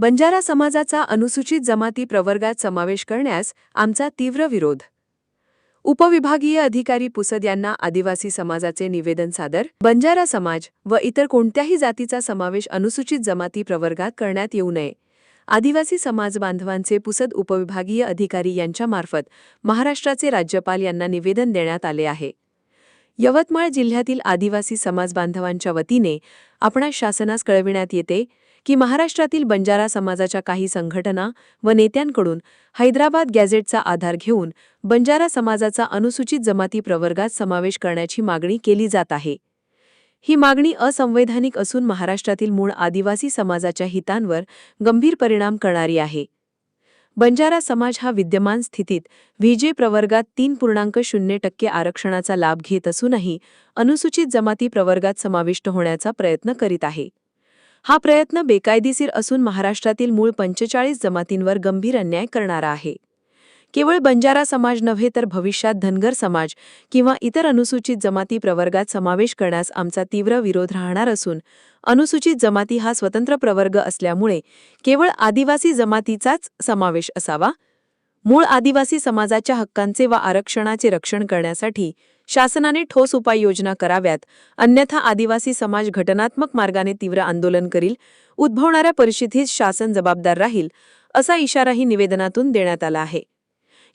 बंजारा समाजाचा अनुसूचित जमाती प्रवर्गात समावेश करण्यास आमचा तीव्र विरोध. उपविभागीय अधिकारी पुसद यांना आदिवासी समाजाचे निवेदन सादर बंजारा समाज व इतर कोणत्याही जातीचा समावेश अनुसूचित जमाती प्रवर्गात करण्यात येऊ नये. आदिवासी समाज बांधवांचे पुसद उपविभागीय अधिकारी यांच्यामार्फत महाराष्ट्राचे राज्यपाल यांना निवेदन देण्यात आले आहे. यवतमाळ जिल्ह्यातील आदिवासी समाज बांधवांच्या वतीने आपणास शासनास कळविण्यात येते की महाराष्ट्रातील बंजारा समाजाच्या काही संघटना व नेत्यांकडून हैदराबाद गॅझेटचा आधार घेऊन बंजारा समाजाचा अनुसूचित जमाती प्रवर्गात समावेश करण्याची मागणी केली जात आहे. ही मागणी असंवैधानिक असून महाराष्ट्रातील मूळ आदिवासी समाजाच्या हितांवर गंभीर परिणाम करणारी आहे. बंजारा समाज हा विद्यमान स्थितीत व्हीजे प्रवर्गात तीन पूर्णांक शून्य टक्के आरक्षणाचा लाभ घेत असूनही अनुसूचित जमाती प्रवर्गात समाविष्ट होण्याचा प्रयत्न करीत आहे. हा प्रयत्न बेकायदेशीर असून महाराष्ट्रातील मूळ पंचेचाळीस जमातींवर गंभीर अन्याय करणारा आहे. केवळ बंजारा समाज नव्हे तर भविष्यात धनगर समाज किंवा इतर अनुसूचित जमाती प्रवर्गात समावेश करण्यास आमचा तीव्र विरोध राहणार असून अनुसूचित जमाती हा स्वतंत्र प्रवर्ग असल्यामुळे केवळ आदिवासी जमातीचाच समावेश असावा मूळ आदिवासी समाजाच्या हक्कांचे व आरक्षणाचे रक्षण करण्यासाठी शासनाने ठोस उपाययोजना कराव्यात अन्यथा आदिवासी समाज घटनात्मक मार्गाने तीव्र आंदोलन करील उद्भवणाऱ्या परिस्थितीत शासन जबाबदार राहील असा इशाराही निवेदनातून देण्यात आला आहे.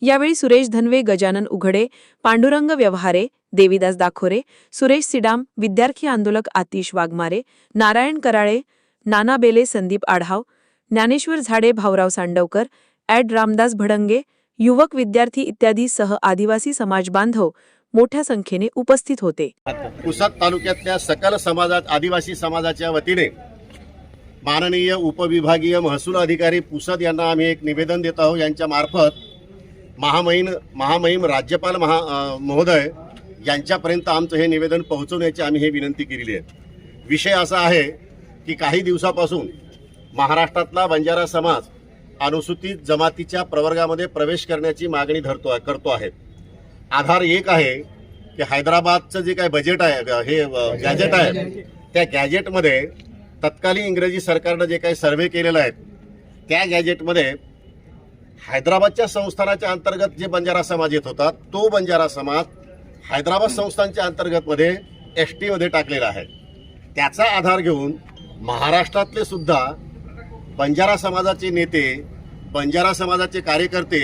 यावेळी सुरेश धनवे गजानन उघडे पांडुरंग व्यवहारे देवीदास दाखोरे सुरेश सिडाम विद्यार्थी आंदोलक आतिश वाघमारे नारायण कराळे नाना बेले संदीप आढाव ज्ञानेश्वर झाडे भाऊराव सांडवकर ॲड रामदास भडंगे युवक विद्यार्थी इत्यादी सह आदिवासी समाज बांधव मोठ्या संख्येने उपस्थित होते. पुसद तालुक्यातल्या सकल समाजात आदिवासी समाजाच्या वतीने माननीय उपविभागीय महसूल अधिकारी पुसद यांना आम्ही एक निवेदन देत आहोत. यांच्या मार्फत महामहिम महामहिम राज्यपाल महा महोदय यांच्यापर्यंत आमचं हे निवेदन पोहोचवण्याची आम्ही हे विनंती केलेली आहे. विषय असा आहे की काही दिवसापासून महाराष्ट्रातला बंजारा समाज अनुसूचित जमातीच्या प्रवर्गामध्ये प्रवेश करण्याची मागणी धरतो आहे करतो आहे. आधार एक आहे की हैदराबादचं जे काय बजेट आहे ग- हे गॅजेट आहे त्या गॅजेटमध्ये तत्कालीन इंग्रजी सरकारनं जे काही सर्व्हे केलेलं आहे त्या गॅजेटमध्ये हैदराबादच्या संस्थानाच्या अंतर्गत जे बंजारा समाज येत होता तो बंजारा समाज हैदराबाद संस्थानच्या अंतर्गतमध्ये एस टीमध्ये टाकलेला आहे. त्याचा आधार घेऊन महाराष्ट्रातले सुद्धा बंजारा समाजाचे नेते बंजारा समाजाचे कार्यकर्ते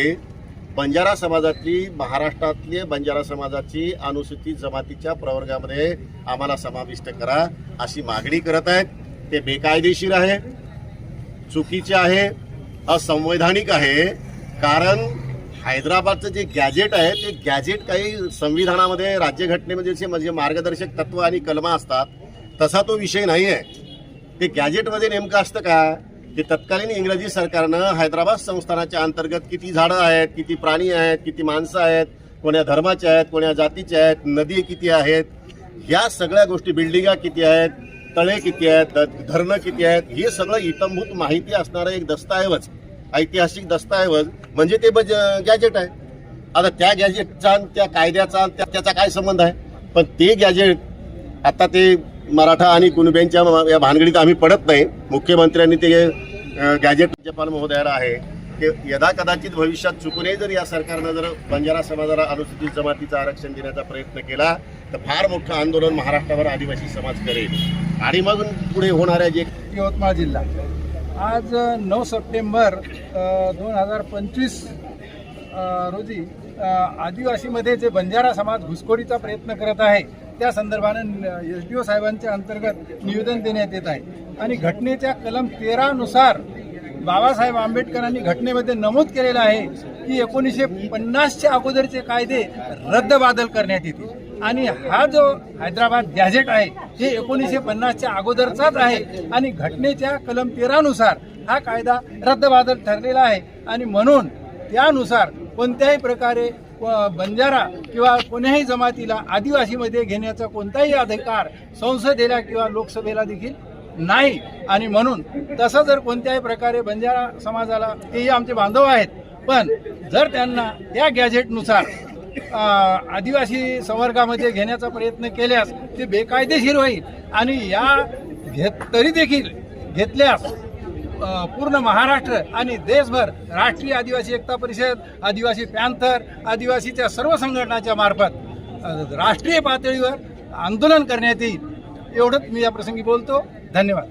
बंजारा समाजातली महाराष्ट्रातली बंजारा समाजाची अनुसूचित जमातीच्या प्रवर्गामध्ये आम्हाला समाविष्ट करा अशी मागणी करत आहेत. ते बेकायदेशीर आहे चुकीचे आहे असंवैधानिक आहे. कारण हैदराबादचं जे गॅजेट आहे ते गॅजेट काही संविधानामध्ये राज्यघटनेमध्ये जे म्हणजे मार्गदर्शक तत्व आणि कलमा असतात तसा तो विषय नाही आहे ते गॅजेटमध्ये नेमकं असतं का? की तत्कालीन इंग्रजी सरकारनं हैदराबाद संस्थानाच्या अंतर्गत किती झाडं आहेत किती प्राणी आहेत किती माणसं आहेत कोण्या धर्माचे आहेत कोण्या जातीचे आहेत नदी किती आहेत ह्या सगळ्या गोष्टी बिल्डिंगा किती आहेत तळे किती आहेत धरणं किती आहेत हे सगळं इतंभूत माहिती असणारं एक दस्तऐवज ऐतिहासिक दस्तऐवज म्हणजे ते बज गॅजेट आहे. आता त्या गॅजेटचा आणि त्या कायद्याचा त्याचा काय संबंध आहे? पण ते गॅजेट आता ते मराठा आणि कुणब्यांच्या या भानगडीत आम्ही पडत नाही. मुख्यमंत्र्यांनी ते गॅजेट राज्यपाल महोदयाला आहे. ते यदा कदाचित भविष्यात चुकूनही जर या सरकारनं जर बंजारा समाजाला अनुसूचित जमातीचं आरक्षण देण्याचा प्रयत्न केला तर फार मोठं आंदोलन महाराष्ट्रावर आदिवासी समाज करेल. आणि मग पुढे होणाऱ्या जे यवतमाळ जिल्हा. आज नऊ सप्टेंबर दोन हजार पंचवीस रोजी आदिवासीमध्ये जे बंजारा समाज घुसखोरीचा प्रयत्न करत आहे त्या संदर्भानं एस डी ओ साहेबांच्या अंतर्गत निवेदन देण्यात येत आहे. आणि घटनेच्या कलम तेरानुसार बाबासाहेब आंबेडकरांनी घटनेमध्ये नमूद केलेलं आहे की एकोणीसशे पन्नासच्या अगोदरचे कायदे रद्दबादल करण्यात येतील. आणि हा जो हैदराबाद गॅझेट आहे हे एकोणीसशे पन्नासच्या अगोदरचाच आहे. आणि घटनेच्या कलम तेरानुसार हा कायदा रद्दबादल ठरलेला आहे. आणि म्हणून त्यानुसार कोणत्याही प्रकारे बंजारा किंवा कोण्याही जमातीला आदिवासीमध्ये घेण्याचा कोणताही अधिकार संसदेला किंवा लोकसभेला देखील नाही. आणि म्हणून तसं जर कोणत्याही प्रकारे बंजारा समाजाला तेही आमचे बांधव आहेत पण जर त्यांना त्या गॅझेटनुसार आदिवासी संवर्गामध्ये घेण्याचा प्रयत्न केल्यास ते बेकायदेशीर होईल. आणि या घेत तरी देखील घेतल्यास पूर्ण महाराष्ट्र आणि देशभर राष्ट्रीय आदिवासी एकता परिषद आदिवासी पॅन्थर आदिवासीच्या सर्व संघटनाच्या मार्फत राष्ट्रीय पातळीवर आंदोलन करण्यात येईल. एवढंच मी या प्रसंगी बोलतो. धन्यवाद.